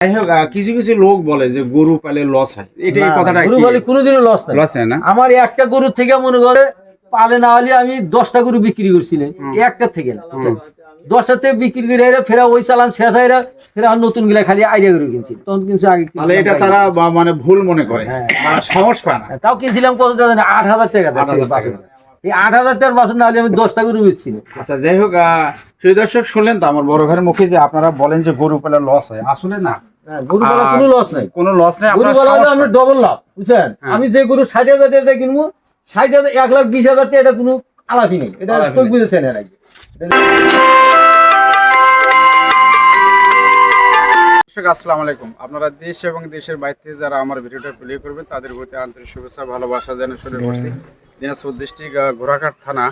যাই হোক কিছু কিছু লোক বলে যে গরু পালে লস হয়। এটা এই কথাটা গরু বলে কোনোদিনও লস নাই। লস না? আমার একটা গরু থেকে মনে করে পালে না হলে আমি দশটা গরু বিক্রি করছিলাম। একটা থেকে না। দশটা থেকে বিক্রি করে এরা ফেরা ওই চালান শেষ হয় ফেরা নতুনগুলা খালি আইডিয়া করে কিনছি তখন কিন্তু আগে তাহলে এটা তারা মানে ভুল মনে করে। হ্যাঁ। সাহস পায় না। তাও কিনছিলাম কত টাকা জানি? আট হাজার টাকা দিয়ে 8,000 টাকা। বাছুর। এই আট হাজার টাকার বাসন না হলে আমি দশটা গরু বেচছিলাম। আচ্ছা যাই হোক সেই দর্শক শুনলেন তো আমার বড় ঘরের মুখে যে আপনারা বলেন যে গরু পালে লস হয়। আসলে না। গরু পালা কোনো লস নাই। কোনো লস নেই আপনারা পালা হলে সাহস আমরা ডবল লাভ বুঝছেন? হ্যাঁ। আমি যে গরু ষাট হাজার টাকা কিনবো ষাট হাজার এক লাখ বিশ হাজার এটা কোনো আলাপই নেই। এটা। বুঝেছেন এর আগে দর্শক আসসালামু আলাইকুম। আপনারা দেশ এবং দেশের বাইরে থেকে যারা আমার ভিডিওটা প্লে করবেন তাদের প্রতি আন্তরিক শুভেচ্ছা ভালোবাসা জানিয়ে শুরু করছি। দিনাজপুর ডিস্ট্রিক্ট ঘোড়াঘাট থানা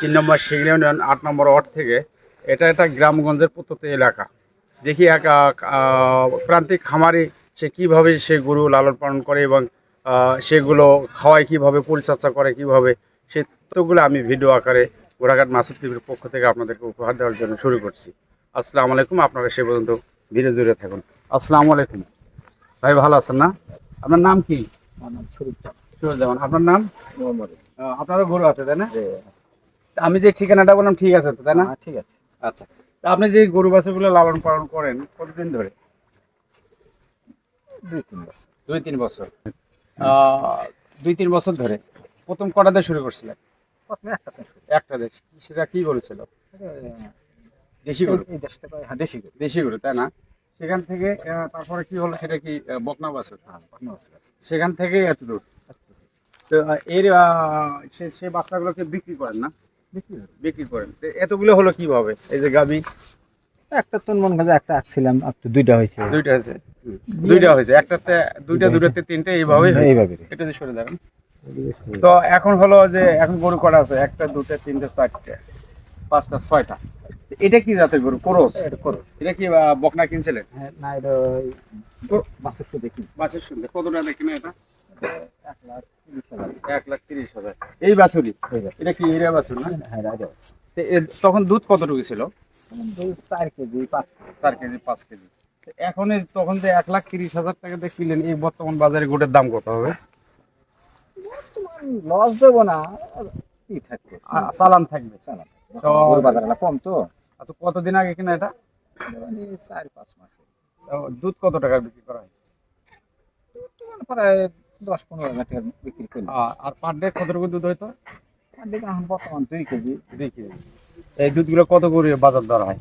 তিন নম্বর শিগলি ইউনিয়ন আট নম্বর ওয়ার্ড থেকে। এটা একটা গ্রামগঞ্জের প্রত্যন্ত এলাকা। দেখি এক প্রান্তিক খামারে সে কীভাবে সে গরু লালন পালন করে এবং সেগুলো খাওয়ায় কীভাবে পরিচর্যা করে কীভাবে সেই তথ্যগুলো আমি ভিডিও আকারে ঘোড়াঘাট মাসুদ টিভির পক্ষ থেকে আপনাদেরকে উপহার দেওয়ার জন্য শুরু করছি। আসসালামু আলাইকুম আপনারা সে পর্যন্ত ধীরে ধীরে থাকুন। আসসালামু আলাইকুম। ভাই ভালো আছেন না? আপনার নাম কি? আপনার নাম? আপনারও গরু আছে তাই না? আমি যে ঠিকানাটা বললাম ঠিক আছে তো তাই না? ঠিক আছে। আচ্ছা। আপনি যে গরু বাছুরগুলো লালন পালন করেন কতদিন ধরে? দুই তিন বছর। দুই তিন বছর। দুই তিন বছর ধরে। প্রথম কটা দিয়ে শুরু করছিলেন একটা দেশ। সেটা কি গরু ছিল? দেশি গরু। হ্যাঁ দেশি গরু। দেশি গরু তাই না? সেখান থেকে তারপরে কি হলো? সেটা কি বকনা বাছুর? হ্যাঁ, সেখান থেকে এত দূর তো এর সে সে বাচ্চাগুলোকে বিক্রি করেন না? বিক্রি করেন। এতগুলো হলো কীভাবে? এই যে গাবি। একটা তো মন কাজে একটা আসছিলাম আর তো দুইটা হয়েছে। দুইটা হয়েছে। দুইটা হয়েছে। একটাতে দুইটা দুটাতে তিনটে এইভাবেই হয়েছে। এইভাবে। এটা দিয়ে সরে দেখেন তো এখন হলো যে এখন গরু কটা আছে? একটা দুটা তিনটে চারটে পাঁচটা ছয়টা। এটা কি জাতের গরু? করস? এটা করো এটা কি বকনা কিনছিলেন? হ্যাঁ না এটা ওই বাছুরটা দেখি বাসের শুনতে কত টাকা কিনা এটা? এক লাখ তিরিশ হাজার। এই বাছুরি এটা কি এরিয়া বাছুর না? হ্যাঁ রাজা তখন দুধ কতটুকু ছিল? চার কেজি পাঁচ চার কেজি পাঁচ কেজি। এখন তখন যে এক লাখ তিরিশ হাজার টাকা দিয়ে কিনলেন এই বর্তমান বাজারে গোটের দাম কত হবে? লস দেবো না কি থাকবে। চালান থাকবে। চালান তো- বাজার কম তো। আচ্ছা কতদিন আগে কিনা এটা? মানে চার পাঁচ মাস। দুধ কত টাকা বিক্রি করা হয়েছে? তোমার প্রায় দশ পনেরো হাজার টাকা বিক্রি করি আর পার ডে কতটুকু দুধ হইতো? আর দেখি এখন বর্তমান দুই কেজি। দুই কেজি। এই দুধগুলো কত করে বাজার দর হয়?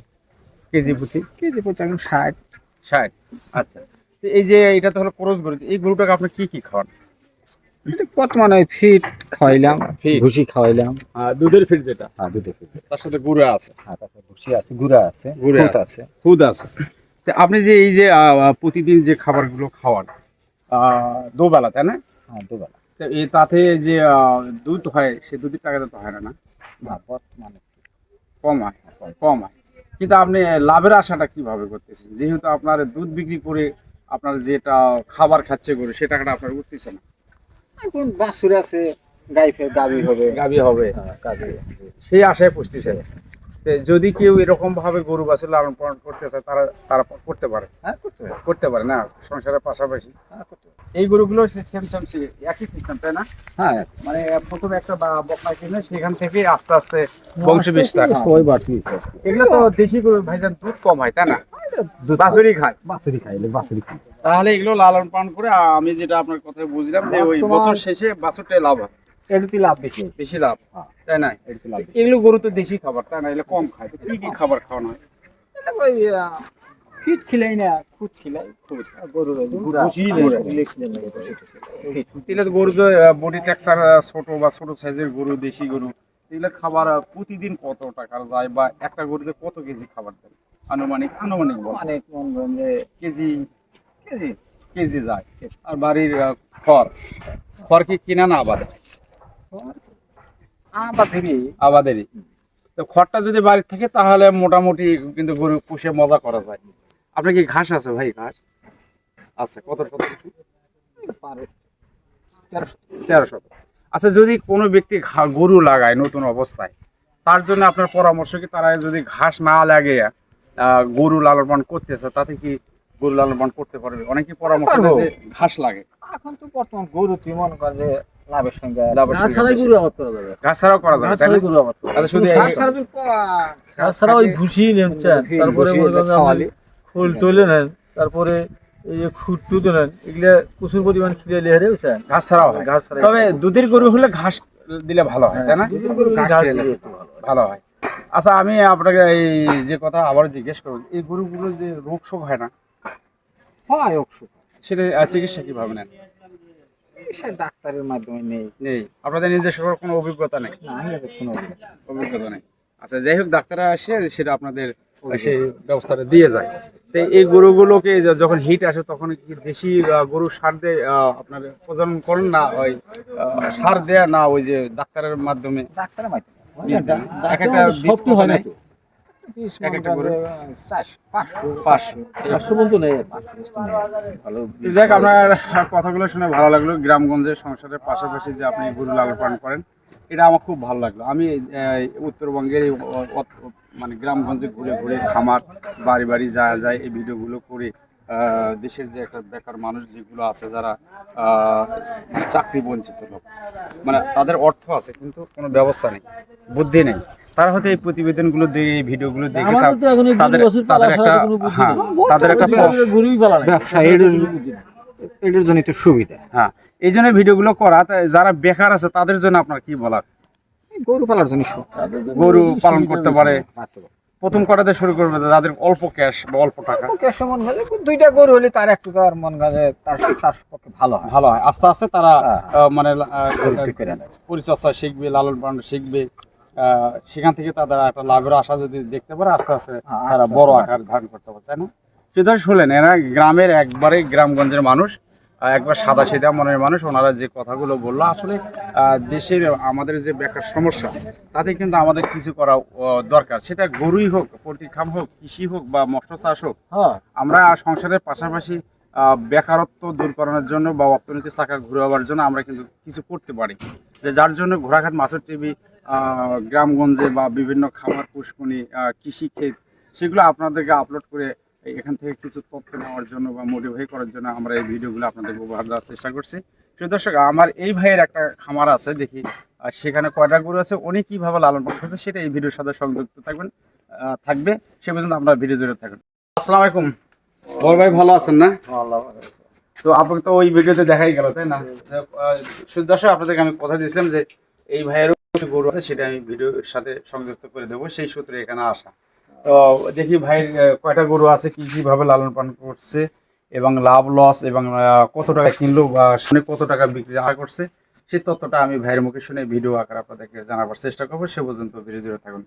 কেজি প্রতি? কেজি পড়ছে এখন ষাট। ষাট। আচ্ছা। তো এই যে এটা তো হলো ক্রস গরু এই গরুটাকে আপনি কি কি খাওয়ান? বর্তমানে ওই ফিট খাওয়াইলাম। ভুসি খাওয়াইলাম। দুধের ফিট যেটা? হ্যাঁ দুধে ফিট তার সাথে গুঁড়া আছে। হ্যাঁ তারপর ভুসি আছে গুড়া আছে গুঁড়া আছে। খুদ আছে। আপনি যে এই যে প্রতিদিন যে খাবারগুলো খাওয়ান দুবেলা তাই না? হ্যাঁ দুবেলা। তো এই তাতে যে দুধ হয় সে দুধের টাকাতে তো হয় না না? বর্তমানে কম হয়। কম হয় কিন্তু আপনি লাভের আশাটা কীভাবে করতেছেন? যেহেতু আপনার দুধ বিক্রি করে আপনার যেটা খাবার খাচ্ছে করে সে টাকাটা আপনার উঠতেছে না। এখন বাছুর আছে গাই ফের গাবি হবে। গাবি হবে। হ্যাঁ, গাবি সেই আশায় পুষতেছে। যদি কেউ এরকম ভাবে গরু বাছুর লালন পালন করতে চায় তারা তারা করতে পারে। হ্যাঁ করতে পারে। না সংসারের পাশাপাশি। হ্যাঁ করতে এই গরুগুলো সেম সেম একই সিস্টেম তাই না? হ্যাঁ। মানে প্রথমে একটা বকনা কিনে সেখান থেকে আস্তে আস্তে বংশ বিস্তার ওই বাটি এগুলো তো দেশি গরু ভাইজান দুধ কম হয় তাই না? বাছুরি খায়। বাছুরি খাইলে বাছুরি খাই তাহলে এগুলো লালন পালন করে আমি যেটা আপনার কথা বুঝলাম যে ওই বছর শেষে বাছুরটাই লাভ হয়। এটাতে লাভ বেশি। বেশি লাভ। হ্যাঁ। তাই না? লাভ এগুলো গরু তো দেশি খাবার তাই না? এগুলো কম খায়। কি কি খাবার খাওয়ানো হয়? ফিট খিলাই না খুদ খিলাই। গরুর তো গরু বডি টেক্সার ছোট বা ছোট সাইজের গরু দেশি গরু এগুলো খাবার প্রতিদিন কত টাকার যায় বা একটা গরুতে কত কেজি খাবার দেয়? আনুমানিক আনুমানিক। অনেক যে কেজি? কেজি। কেজি যায়। আর বাড়ির খড়। খড় কি কিনা না আবার আবাদেরই তো খড়টা যদি বাড়ির থাকে তাহলে মোটামুটি কিন্তু গরু পুষে মজা করা যায়। আপনার কি ঘাস আছে ভাই ঘাস? আছে কত কত কিছু? তেরো শত আচ্ছা যদি কোনো ব্যক্তি গরু লাগায় নতুন অবস্থায় তার জন্য আপনার পরামর্শ কি তারা যদি ঘাস না লাগে আহ, গরু লালন পালন করতেছে তাতে কি গরু লালন পালন করতে পারবে? অনেকে পরামর্শ। ঘাস লাগে। এখন তো বর্তমান গরু তুই মনে কর যে লাভের সঙ্গে লাভের ঘাস সঙ্গে ছাড়াই গরু আবাদ করা যাবে। ঘাস ছাড়াও করা যাবে গরু আবাদ করা যাবে। শুধু ঘাস ছাড়া ঘাস ছাড়া ওই ভুসি নেমছেন তারপরে খোল তুলে নেন তারপরে এই যে খুঁট নেন এগুলা প্রচুর পরিমাণ খিলে বুঝছেন? ঘাস ছাড়াও হয়। ঘাস ছাড়াই তবে দুধের গরু হলে ঘাস দিলে ভালো হয় তাই না? ভালো হয়। আচ্ছা আমি আপনাকে এই যে কথা আবার জিজ্ঞেস করব এই গরুগুলো যে রোগ শোক হয় না? হয় অসুখ সেটা আহ, চিকিৎসা কীভাবে নেন? সে ডাক্তারের মাধ্যমে নেই। নেই। আপনাদের নিজস্ব কোনো অভিজ্ঞতা নেই? না আমি এদের কোনো অভিজ্ঞতা নেই। আচ্ছা যাই হোক ডাক্তাররা আসে সেটা আপনাদের সেই ব্যবস্থাটা দিয়ে যায়। তো এই গরুগুলোকে যখন হিট আসে তখন কি দেশি গরু সার দিয়ে আপনার প্রজনন করেন না ওই সার দেয়া না ওই যে ডাক্তারের মাধ্যমে? ডাক্তারের মাধ্যমে। এক একটা হয় না এক একটা কর? গরু? যে চারশো, পাঁচশো। পাঁচশো পাঁচশো পর্যন্ত নেই। ভালো যাক আপনার কথাগুলো শুনে ভালো লাগল। গ্রামগঞ্জের সংসারের পাশাপাশি যে আপনি গরু লালন পালন করেন এটা আমার খুব ভালো লাগল। আমি উত্তরবঙ্গের মানে গ্রামগঞ্জে ঘুরে ঘুরে খামার বাড়ি বাড়ি যা যায় এই ভিডিওগুলো করে দেশের যে একটা বেকার মানুষ যেগুলো আছে যারা মানে চাকরি বঞ্চিত লোক মানে তাদের অর্থ আছে কিন্তু কোনো ব্যবস্থা নেই বুদ্ধি নেই। তারা হয়তো এই প্রতিবেদনগুলো দেখে এই ভিডিওগুলো দেখে তাদের তাদের একটা হ্যাঁ তাদের একটা এটার জন্য তো সুবিধা। হ্যাঁ এই জন্য ভিডিওগুলো করা যারা বেকার আছে তাদের জন্য আপনার কি বলার? গরু পালার জন্য গরু পালন করতে পারে। প্রথম করাতে শুরু করবে? তাদের অল্প ক্যাশ বা অল্প টাকা? ওকে মন গেলে দুইটা গরু হলে তার একটু আর মন গেলে তার তার পক্ষে ভালো হয়। ভালো হয়। আস্তে আস্তে তারা হ্যাঁ। মানে করে নেয়। পরিচর্যা শিখবে লালন পালন শিখবে সেখান থেকে তাদের একটা লাভের আশা যদি দেখতে পারে আস্তে আস্তে হ্যাঁ, তারা বড় আকার ধারণ করতে পারে তাই না? সেটা শুনলেন এরা গ্রামের একবারে গ্রামগঞ্জের মানুষ। একবার সাদা সিধা মনের মানুষ ওনারা যে কথাগুলো বলল আসলে দেশের আমাদের যে বেকার সমস্যা তাতে কিন্তু আমাদের কিছু করা দরকার। সেটা গরুই হোক পোলট্রি খাম হোক কৃষি হোক বা মৎস্য চাষ হোক হ্যাঁ। আমরা সংসারের পাশাপাশি বেকারত্ব দূর করানোর জন্য বা অর্থনীতি চাকা ঘুরাবার জন্য আমরা কিন্তু কিছু করতে পারি। যে যার জন্য ঘোড়াঘাট মাছের টিভি গ্রামগঞ্জে বা বিভিন্ন খামার পুষ্কনি কৃষি ক্ষেত সেগুলো আপনাদেরকে আপলোড করে এখান থেকে কিছু তথ্য নেওয়ার জন্য বা মোটিভাই করার জন্য আমরা এই ভিডিওগুলো আপনাদের উপহার দেওয়ার চেষ্টা করছি। প্রিয় দর্শক আমার এই ভাইয়ের একটা খামার আছে দেখি আহ, সেখানে কয়টা গরু আছে উনি কীভাবে লালন পালন করছে সেটা এই ভিডিওর সাথে সংযুক্ত থাকবেন থাকবে সে পর্যন্ত আপনার ভিডিও জুড়ে থাকবেন আসসালামু আলাইকুম। বড় ভাই ভালো আছেন না? তো আপনাকে তো ওই ভিডিওতে দেখাই গেল তাই না? শুধু দর্শক আপনাদেরকে আমি কথা দিয়েছিলাম যে এই ভাইয়েরও কিছু গরু আছে সেটা আমি ভিডিওর সাথে সংযুক্ত করে দেবো সেই সূত্রে এখানে আসা। দেখি ভাইয়ের কয়টা গরু আছে কি কীভাবে লালন পালন করছে এবং লাভ লস এবং কত টাকা কিনলো বা শুনে কত টাকা বিক্রি আশা করছে সেই তথ্যটা আমি ভাইয়ের মুখে শুনে ভিডিও আকারে আপনাদেরকে জানাবার চেষ্টা করব। সে পর্যন্ত ভিডিও জুড়ে থাকুন।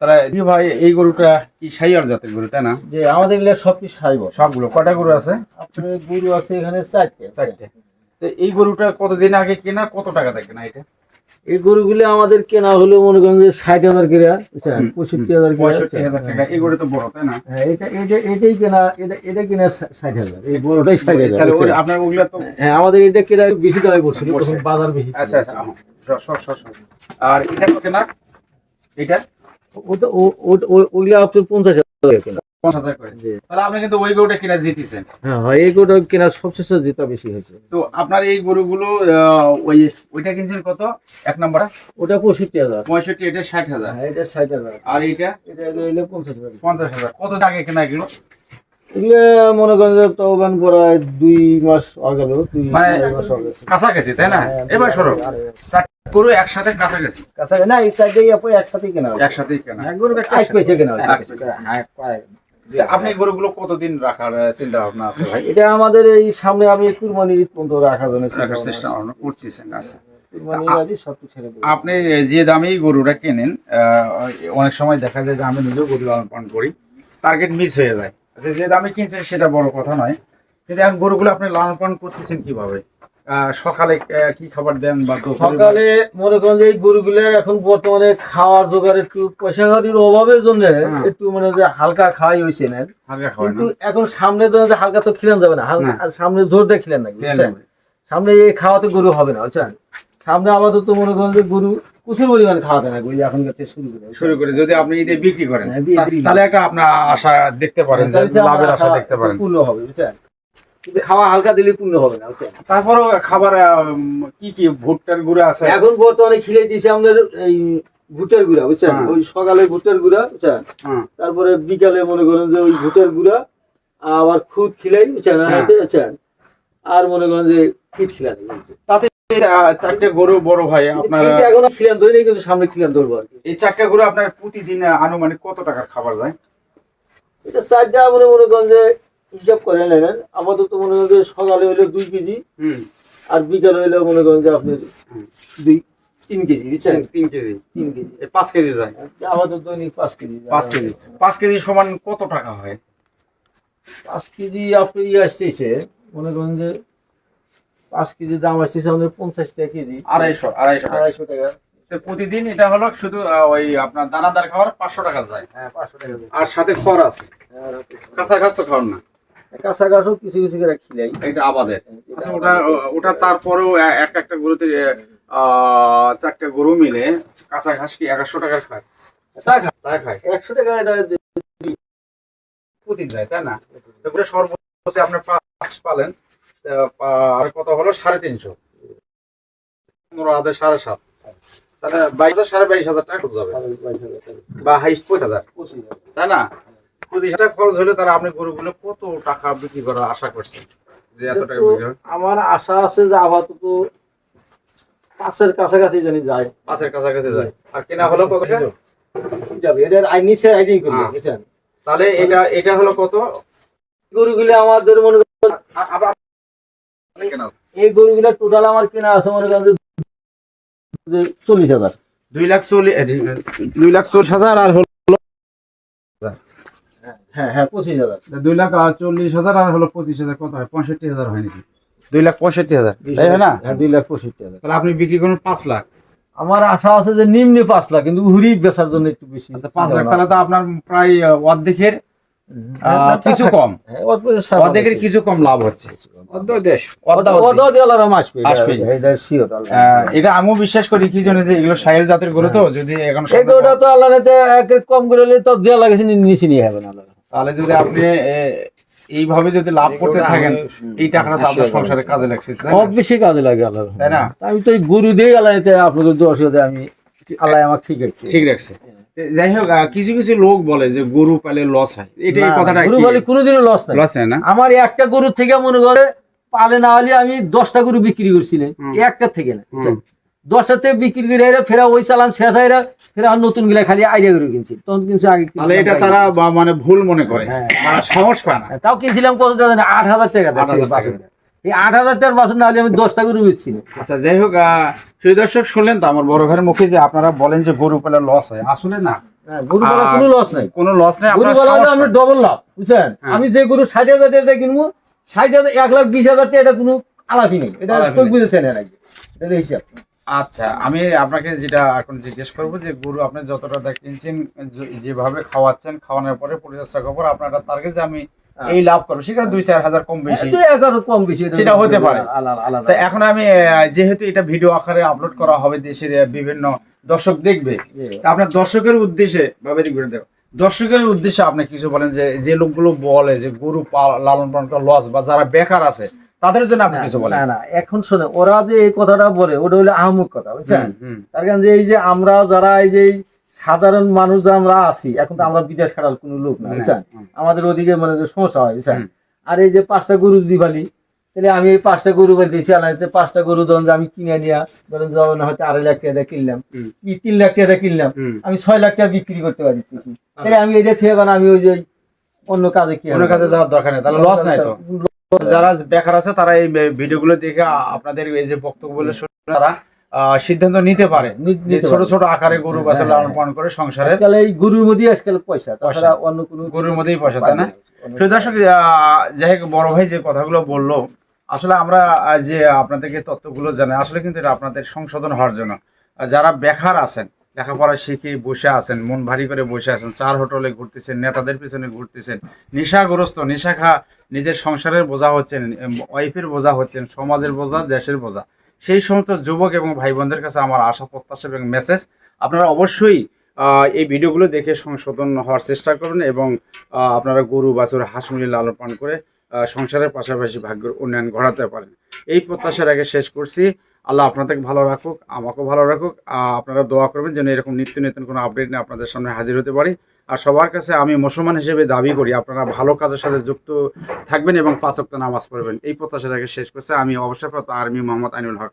তারা কি ভাই এই গরুটা কি সাইয়ার জাতের গরু তাই না? যে আমাদের এগুলো সব কিছু সাইব সবগুলো কয়টা গরু আছে? আপনার গরু আছে এখানে চারটে। চারটে। তো এই গরুটা কতদিন আগে কেনা কত টাকা থাকে না এটা? এই গরুগুলো আমাদের কেনা হলো মনে করেন যে ষাট হাজার করে পঁয়ষট্টি হাজার করে পঁয়ষট্টি হাজার টাকা। এই গরু তো বড় তাই না? হ্যাঁ এটা এটা এটাই কেনা এটা এটা কেনা ষাট হাজার। এই বড়টাই ষাট হাজার? আপনার ওগুলা তো হ্যাঁ আমাদের এটা কেনা বেশি দামে পড়ছিল তখন বাজার বেশি আচ্ছা আচ্ছা। আর এটা কত না? এটা? ওটা ওগুলো আপনার পঞ্চাশ হাজার করে কেনা পাঁচ হাজার করে। জি। তাহলে আপনি কিন্তু ওই গরুটা কিনা জিতেছেন। হ্যাঁ হ্যাঁ এই গরুটা কেনা সবচেয়ে যেটা বেশি হয়েছে। তো আপনার এই গরুগুলো ওই ওইটা কিনছেন কত? এক নম্বর ওটা পঁয়ষট্টি হাজার। পঁয়ষট্টি এটা ষাট হাজার। হ্যাঁ এটা ষাট হাজার। আর এইটা? এটা হলো পঞ্চাশ হাজার। পঞ্চাশ হাজার। কত আগে কেনা এগুলো? এগুলো মনে করেন যে তখন প্রায় দুই মাস আগে দুই মানে মাস কাছাকাছি তাই না? এবার সরো। আড়াই মাস। চারটে গরু একসাথে কাছাকাছি? কাছাকাছি না এই চারটেই একসাথেই কেনা। একসাথেই কেনা। একবার কেনা পয়সা। হ্যাঁ, আপনি গরুগুলো কতদিন রাখার চিন্তা ভাবনা আছে? ভাই এটা আমাদের এই সামনে আমি কুরবানি ঈদ পর্যন্ত রাখার জন্য রাখার চেষ্টা। করতেছেন আচ্ছা। আপনি যে দামেই গরুটা কেনেন আহ, অনেক সময় দেখা যায় যে আমি নিজেও গরু লালন পালন করি টার্গেট মিস হয়ে যায়। আচ্ছা যে দামে কিনছেন সেটা বড় কথা নয়। কিন্তু এখন গরুগুলো আপনি লালন পালন করতেছেন কীভাবে? সকালে কি খাবার দেন বা সকালে মনে করেন যে এই গরুগুলো এখন বর্তমানে খাওয়ার জোগাড় একটু পয়সা কড়ির অভাবের জন্য হ্যাঁ। একটু মানে যে হালকা খাওয়াই হয়েছে না। কিন্তু এখন সামনে ধরেন যে হালকা তো খিলান যাবে না। হালকা আর সামনে জোর দিয়ে খিলেন। সামনে এই খাওয়াতে গরু হবে না বুঝছেন? সামনে আমাদের তো মনে করেন যে গরু প্রচুর পরিমাণে খাওয়াতে না এখনকার থেকে শুরু করে শুরু করে যদি আপনি ঈদে বিক্রি করেন হ্যাঁ, তাহলে একটা আপনার আশা দেখতে পারেন লাভের আশা আশা দেখতে পারেন। পূর্ণ হবে বুঝছেন? কিন্তু খাওয়া হালকা দিলে পূর্ণ হবে না বুঝছেন? তারপরও খাবার কি কি ভুট্টার গুঁড়া আছে? এখন বর্তমানে খিলে দিয়েছে আমাদের এই ভুট্টার গুঁড়া বুঝছেন? হ্যাঁ। ওই সকালে ভুট্টার গুঁড়া বুঝছেন? হ্যাঁ। তারপরে বিকালে মনে করেন যে ওই ভুট্টার গুঁড়া আবার খুদ খিলাই বুঝছেন? হ্যাঁ। বুঝছেন? আর মনে করেন যে ফিট খিলানি তাতে চারটে গরু বড় ভাই আপনার এখন খিলান ধরে নেই কিন্তু সামনে খিলান ধরবো আর এই চারটে গরু আপনার প্রতিদিন আনুমানিক কত টাকার খাবার যায়? এটা চারটা মনে মনে করেন যে হিসাব করে নেবেন আমাদের তো মনে করেন যে সকালে হইলে দুই কেজি হুম। আর বিকালে হইলে মনে করেন যে আপনি দুই তিন কেজি বুঝছেন? তিন কেজি। তিন কেজি। পাঁচ কেজি যায়। আমাদের দৈনিক পাঁচ কেজি পাঁচ কেজি। পাঁচ কেজি সমান কত টাকা হয়? পাঁচ কেজি আপনি ইয়ে আসতেছে মনে করেন যে পাঁচ কেজি দাম আসতেছে আমাদের পঞ্চাশ টাকা কেজি। আড়াইশো আড়াইশো আড়াইশো টাকা। প্রতিদিন এটা হলো শুধু ওই আপনার দানাদার খাবার পাঁচশো টাকা যায়। হ্যাঁ পাঁচশো টাকা আর সাথে খড় আছে। হ্যাঁ। কাঁচা ঘাস তো খাওয়ান না। কাঁচা ঘাসও কিছু কিছু করে খিলাই এটা আবাদের। আচ্ছা ওটা ওটা তারপরেও এ- একটা গরুতে আহ, চারটে গরু মিলে কাঁচা ঘাস কি একশো টাকার খায় তা খা- তা খায়। একশো টাকা এটা প্রতিদিন যায় তাই না? তারপরে সর্বোচ্চ আপনার পাঁচ পালেন আর কত হলো? সাড়ে তিনশো। পনেরো হাজার সাড়ে সাত। তাহলে বাইশ হাজার সাড়ে বাইশ হাজার টাকা হবে। বা হাইস্ট পঁচিশ হাজার। তাই না? পঁচিশ হাজার খরচ হলে তারা আপনি গরুগুলো কত টাকা বিক্রি করার আশা করছেন? যে এত টাকা বিক্রি হবে আমার আশা আছে যে আপাতত পাঁচের কাছাকাছি জানি যায়। পাঁচের কাছাকাছি যায়। আর কেনা হলো কত? যাবে এটার আই নিচে আইডিং করবে হ্যাঁ। বুঝছেন? তাহলে এটা এটা হলো কত? গরুগুলো আমাদের মনে এই গরুগুলো টোটাল আমার কেনা আছে মনে করেন যে চল্লিশ হাজার। দুই লাখ চল্লিশ দুই লাখ চল্লিশ হাজার আর হলো হ্যাঁ হ্যাঁ পঁচিশ হাজার। দুই লাখ চল্লিশ হাজার আর হলো পঁচিশ হাজার কত হয়? পঁয়ষট্টি হাজার হয় নাকি? দুই লাখ পঁয়ষট্টি হাজার তাই হয় না? হ্যাঁ দুই লাখ পঁয়ষট্টি হাজার। তাহলে আপনি বিক্রি করুন পাঁচ লাখ। আমার আশা আছে যে নিম্নে পাঁচ লাখ কিন্তু উহুরি বেচার জন্য একটু বেশি আচ্ছা, পাঁচ লাখ তাহলে তো আপনার প্রায় অর্ধেকের কিছু কম। হ্যাঁ, অল্প সামান্য অর্ধেকের কিছু কম লাভ হচ্ছে। এটা- আমিও বিশ্বাস করি কি জন্য যে এগুলো সাহেল জাতের তো যদি এখন এই গরুটা তো আল্লাহ কম করে তো দেওয়া লাগেছে নিচে নিয়ে হবে না তাহলে যদি আপনি এইভাবে যদি লাভ করতে থাকেন এই টাকাটা তো আপনার সংসারে কাজে লাগছে বেশি কাজে লাগে আল্লাহ তাই না? আমি তো এই গরু দিয়ে আল্লাহ আপনাদের দোষ আমি আল্লাহ আমাকে ঠিক আছে ঠিক রাখছে। যাই হোক কিছু কিছু লোক বলে যে গরু পালে লস হয়। এটা এই কথাটা গরু বলে কোনোদিনও লস নাই। লস না? আমার একটা গরু থেকে মনে করে পালে না হলে আমি দশটা গরু বিক্রি করছিলেন হুম। একটা থেকে না দশটা থেকে বিক্রি করে এরা ফেরা ওই চালান শেষ হয় ফেরা আর নতুনগুলা খালি আইডিয়া করে কিনছি। তখন কিনছি আগে তাহলে এটা তারা মানে ভুল মনে করে। হ্যাঁ। সাহস পায় না। হ্যাঁ, তাও কিনছিলাম কত আট হাজার টাকা দিয়ে 8,000 টাকা। বাছুরটা। এই আট হাজার টাকার বাসন না হলে আমি দশটা গরু বেচছি আচ্ছা যাই হোক সেই দর্শক শুনলেন তো আমার বড় ভাইয়ের মুখে যে আপনারা বলেন যে গরু পেলে লস হয় আসলে না হ্যাঁ, গরু কোনো লস নাই কোনো লস নেই গরু আপনার পালা হলে আমি ডবল লাভ বুঝছেন হ্যাঁ। আমি যে গরু ষাট হাজার টাকা কিনবো ষাট হাজার এক লাখ বিশ হাজার টাকা এটা কোনো আলাপই নেই এটা চোখ বুঝেছেন এর আগে এটা হিসাব আচ্ছা আমি আপনাকে যেটা এখন জিজ্ঞেস করব যে গরু আপনি যতটা কিনছেন যেভাবে খাওয়াচ্ছেন খাওয়ানোর পরে পরিচর্যা খবর আপনার একটা টার্গেট যে আমি। এই লাভ করব সেখানে দুই চার হাজার কম বেশি। কম বেশি সেটা হতে পারে। তা এখন আমি যেহেতু এটা ভিডিও আকারে আপলোড করা হবে দেশের বিভিন্ন দর্শক দেখবে আপনার দর্শকের উদ্দেশ্যে ভাবে দেখবেন দেখো। দর্শকের উদ্দেশ্যে আপনি কিছু বলেন যে যে লোকগুলো বলে যে গরু লালন পালন করা লস বা যারা বেকার আছে তাদের জন্য আপনি কিছু বলেন। না না এখন শুনে ওরা যে এই কথাটা বলে ওটা হলো আহমুক কথা বুঝছেন। তার কারণ যে এই যে আমরা যারা এই যে সাধারণ মানুষ আমরা আছি এখন তো আমরা বিদেশ খাটাল কোনো লোক না বুঝছেন? আমাদের ওদিকে মানে যে সমস্যা হয় বুঝছেন? আর এই যে পাঁচটা গরু যদি বালি তাহলে আমি এই পাঁচটা গরু বালি দিয়েছি আলাদা পাঁচটা গরু ধরুন আমি কিনে নিয়ে ধরেন যখন হয়তো আড়াই লাখ টাকা কিনলাম কি তিন লাখ টাকা কিনলাম আমি ছয় লাখ টাকা বিক্রি করতে পারি তাহলে আমি এটা থেকে আমি ওই যে অন্য কাজে কি অন্য কাজে যাওয়ার দরকার নেই তাহলে লস নাই তো। যারা বেকার আছে তারা এই ভিডিওগুলো দেখে আপনাদের এই যে বক্তব্যগুলো শুনে তারা সিদ্ধান্ত নিতে পারে। যে ছোট ছোট আকারে গরু বাছুর হ্যাঁ, লালন পালন করে সংসারে আজকাল এই গরুর মধ্যে আজকাল পয়সা তাছাড়া অন্য কোনো গরুর মধ্যেই পয়সা তাই না? তো দর্শক যাই হোক বড় ভাই যে কথাগুলো বলল আসলে আমরা যে আপনাদেরকে তথ্যগুলো জানাই আসলে কিন্তু এটা আপনাদের সংশোধন হওয়ার জন্য। যারা বেকার আছেন লেখাপড়া শিখে বসে আছেন মন ভারী করে বসে আছেন চার হোটেলে ঘুরতেছেন নেতাদের পিছনে ঘুরতেছেন নেশাগ্রস্ত নেশা খা নিজের সংসারের বোঝা হচ্ছেন ওয়াইফের বোঝা হচ্ছেন সমাজের বোঝা দেশের বোঝা। সেই সমস্ত যুবক এবং ভাই বোনদের কাছে আমার আশা, প্রত্যাশা এবং মেসেজ আপনারা অবশ্যই এই ভিডিওগুলো দেখে সংশোধন হওয়ার চেষ্টা করবেন এবং আপনারা গরু, বাছুর, হাঁস মুরগি লালন পালন করে সংসারের পাশাপাশি ভাগ্যের উন্নয়ন ঘটাতে পারেন। এই প্রত্যাশার আগে শেষ করছি। আল্লাহ আপনাদেরকে ভালো রাখুক, আমাকেও ভালো রাখুক। আপনারা দোয়া করবেন যেন এরকম নিত্য নতুন কোনো আপডেট নিয়ে আপনাদের সামনে হাজির হতে পারি। আর সবার কাছে আমি মুসলমান হিসেবে দাবি করি, আপনারা ভালো কাজের সাথে যুক্ত থাকবেন এবং পাঁচক্ত নামাজ পড়বেন। এই প্রত্যাশাটাকে শেষ করছে। আমি অবসরপ্রাপ্ত আর্মি মোহাম্মদ আইনুল হক।